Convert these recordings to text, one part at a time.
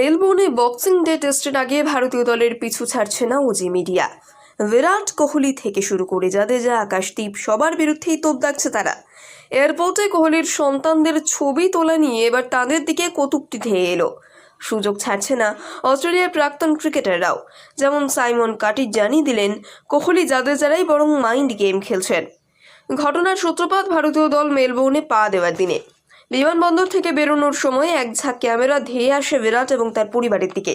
মেলবোর্নে boxing day টেস্টের আগে ভারতীয় দলের পিছু ছাড়ছে না ওজি মিডিয়া। বিরাট কোহলি থেকে শুরু করে জাদেজা, আকাশদীপ, সবার বিরুদ্ধেই তোপ দাগছে তারা। এয়ারপোর্টে কোহলির সন্তানদের ছবি তোলা নিয়ে এবার তাদের দিকে কটূক্তি ধেয়ে এলো। সুযোগ ছাড়ছে না অস্ট্রেলিয়ার প্রাক্তন ক্রিকেটাররাও। যেমন সাইমন কাটির জানিয়ে দিলেন, কোহলি জাদেজারাই বরং মাইন্ড গেম খেলছেন। ঘটনার সূত্রপাত ভারতীয় দল মেলবোর্নে পা দেওয়ার দিনে। বিমানবন্দর থেকে বেরোনোর সময় এক ঝাঁক ক্যামেরা ধেয়ে আসে বিরাট এবং তার পরিবারের দিকে।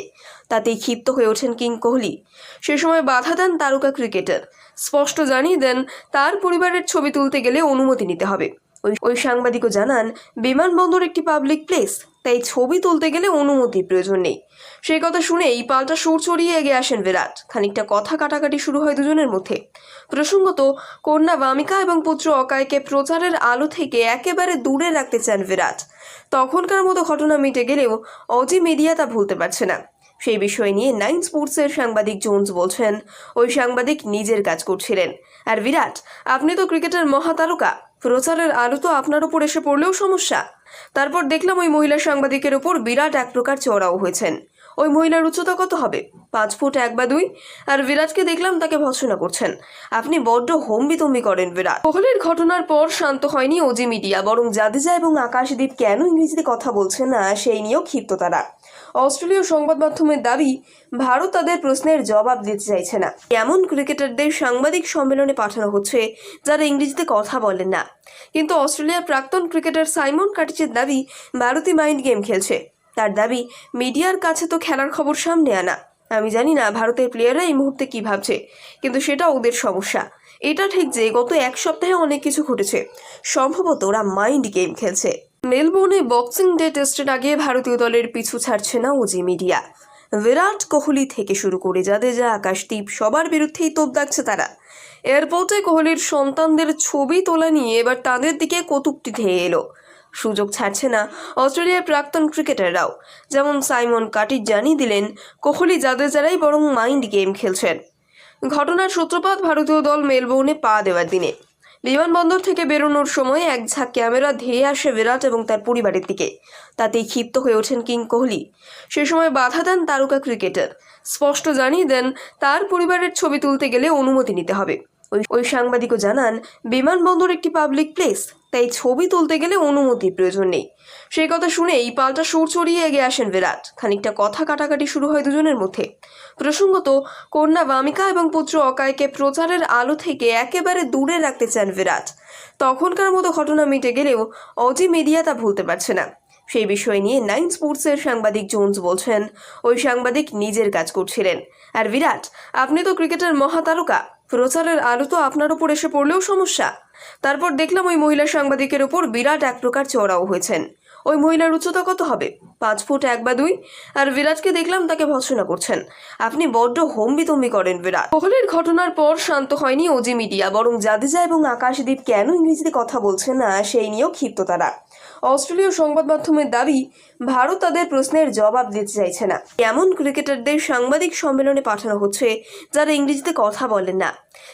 তাতেই ক্ষিপ্ত হয়ে ওঠেন কিং কোহলি। সে সময় বাধা দেন তারকা ক্রিকেটার। স্পষ্ট জানিয়ে দেন, তার পরিবারের ছবি তুলতে গেলে অনুমতি নিতে হবে। ওই সাংবাদিকও জানান বিমানবন্দর একটি পাবলিক প্লেস তাই ছবি তুলতে গেলে অনুমতির প্রয়োজন নেই। সেই কথা শুনেই পাল্টা সুর চড়িয়ে এগিয়ে আসেন বিরাট। খানিকটা কথা কাটাকাটি শুরু হয় দুজনের মধ্যে। প্রসঙ্গত, কন্যা বামিকা এবং পুত্র অকায়কে প্রচারের আলো থেকে একেবারে দূরে রাখতে চান বিরাট। তখনকার মতো ঘটনা মিটে গেলেও অজি মিডিয়া তা ভুলতে পারছে না। সেই বিষয় নিয়ে নাইন স্পোর্টসের সাংবাদিক জোন্স বলছেন, ওই সাংবাদিক নিজের কাজ করছিলেন। আর বিরাট, আপনি তো ক্রিকেটের মহাতারকা, প্রচারের আলো তো আপনার ওপর এসে পড়লেও সমস্যা। তারপর দেখলাম ওই মহিলা সাংবাদিকের ওপর বিরাট এক প্রকার চড়াও হয়েছেন। ওই মহিলার উচ্চতা কত হবে? পাঁচ ফুট এক বা দুই? আর বিরাটকে দেখলাম তাকে ভৎসনা করছেন। আপনি বড্ড হম্বিতম্বি করেন বিরাট। কোহলির ঘটনার পর শান্ত হয়নি ওজি মিডিয়া, বরং জাদেজা এবং আকাশদীপ কেন ইংরেজিতে কথা বলছে না সেই নিয়েও ক্ষিপ্ত তারা। অস্ট্রেলীয় সংবাদ মাধ্যমের দাবি, ভারত তাদের প্রশ্নের জবাব দিতে চাইছে না। এমন ক্রিকেটারদের সাংবাদিক সম্মেলনে পাঠানো হচ্ছে, যারা ইংরেজিতে কথা বলেন না। কিন্তু অস্ট্রেলিয়ার প্রাক্তন ক্রিকেটার সাইমন কাটিচের দাবি ভারতী মাইন্ড গেম খেলছে। তার দাবি, মিডিয়ার কাছে তো খেলার খবর সামনে আনা। আমি জানি না ভারতের প্লেয়াররা এই মুহূর্তে কি ভাবছে, কিন্তু সেটা ওদের সমস্যা। এটা ঠিক যে গত এক সপ্তাহে অনেক কিছু ঘটেছে। সম্ভবত ওরা মাইন্ড গেম খেলছে। মেলবোর্নে বক্সিং ডে টেস্টের আগে ভারতীয় দলের পিছু ছাড়ছে না ওজি মিডিয়া। বিরাট কোহলি থেকে শুরু করে জাদেজা, আকাশদীপ সবার বিরুদ্ধেই তোপ দাগছে তারা। এয়ারপোর্টে কোহলির সন্তানদের ছবি তোলা নিয়ে এবার তাদের দিকে কটূক্তি ধেয়ে এলো। সুযোগ ছাড়ছে না অস্ট্রেলিয়ার প্রাক্তন ক্রিকেটাররাও। যেমন সাইমন কাটির জানিয়ে দিলেন, কোহলি জাদেজারাই বরং মাইন্ড গেম খেলছেন ঘটনার সূত্রপাত ভারতীয় দল মেলবোর্নে পা দেওয়ার দিনে। বিমানবন্দর থেকে বেরোনোর সময় এক ঝাঁক ক্যামেরা ধেয়ে আসে বিরাট এবং তার পরিবারের দিকে। তাতেই ক্ষিপ্ত হয়ে ওঠেন কিং কোহলি। সে সময় বাধা দেন তারকা ক্রিকেটার। স্পষ্ট জানিয়ে দেন, তার পরিবারের ছবি তুলতে গেলে অনুমতি নিতে হবে। ওই সাংবাদিকও জানান, বিমানবন্দর একটি পাবলিক প্লেস তাই ছবি তুলতে গেলে অনুমতির প্রয়োজন নেই। সেই কথা শুনেই পাল্টা সুর চড়িয়ে এগিয়ে আসেন বিরাট। খানিকটা কথা কাটাকাটি শুরু হয় দুজনের মধ্যে। প্রসঙ্গত, কন্যা বামিকা এবং পুত্র অকায়কে প্রচারের আলো থেকে একেবারে দূরে রাখতে চান বিরাট। তখনকার মতো ঘটনা মিটে গেলেও অজি মিডিয়া তা ভুলতে পারছে না। সেই বিষয় নিয়ে নাইন স্পোর্টসের সাংবাদিক জোন্স বলছেন, ওই সাংবাদিক নিজের কাজ করছিলেন। আর বিরাট, আপনি তো ক্রিকেটের মহাতারকা। প্রচারের আলো তো আপনার উপর এসে পড়লেও সমস্যা। তারপর দেখলাম ওই মহিলা সাংবাদিকের ওপর বিরাট এক প্রকার চড়াও হয়েছেন। ওই মহিলার উচ্চতা কত হবে? পাঁচ ফুট এক বা দুই? আর বিরাটকে দেখলাম তাকে ভৎসনা করছেন। আপনি বড্ড হম্বিতম্বি করেন বিরাট। কোহলির ঘটনার পর শান্ত হয়নি ওজি মিডিয়া, বরং জাদেজা এবং আকাশদীপ কেন ইংরেজিতে কথা বলছে না সেই নিয়েও ক্ষিপ্ত তারা। অস্ট্রেলীয় সংবাদ মাধ্যমের দাবি, ভারত তাদের প্রশ্নের জবাব দিতে চাইছে না। এমন ক্রিকেটারদের সাংবাদিক সম্মেলনে পাঠানো হচ্ছে, যারা ইংরেজিতে কথা বলেন না।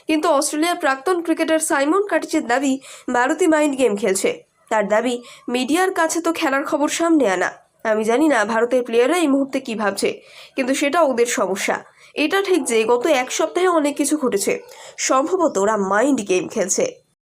কিন্তু অস্ট্রেলিয়ার প্রাক্তন ক্রিকেটার সাইমন কাটিচের দাবি ভারতী মাইন্ড গেম খেলছে। তার দাবি, মিডিয়ার কাছে তো খেলার খবর সামনে আনা। আমি জানি না ভারতের প্লেয়াররা এই মুহূর্তে কী ভাবছে, কিন্তু সেটা ওদের সমস্যা। এটা ঠিক যে গত এক সপ্তাহে অনেক কিছু ঘটেছে। সম্ভবত ওরা মাইন্ড গেম খেলছে।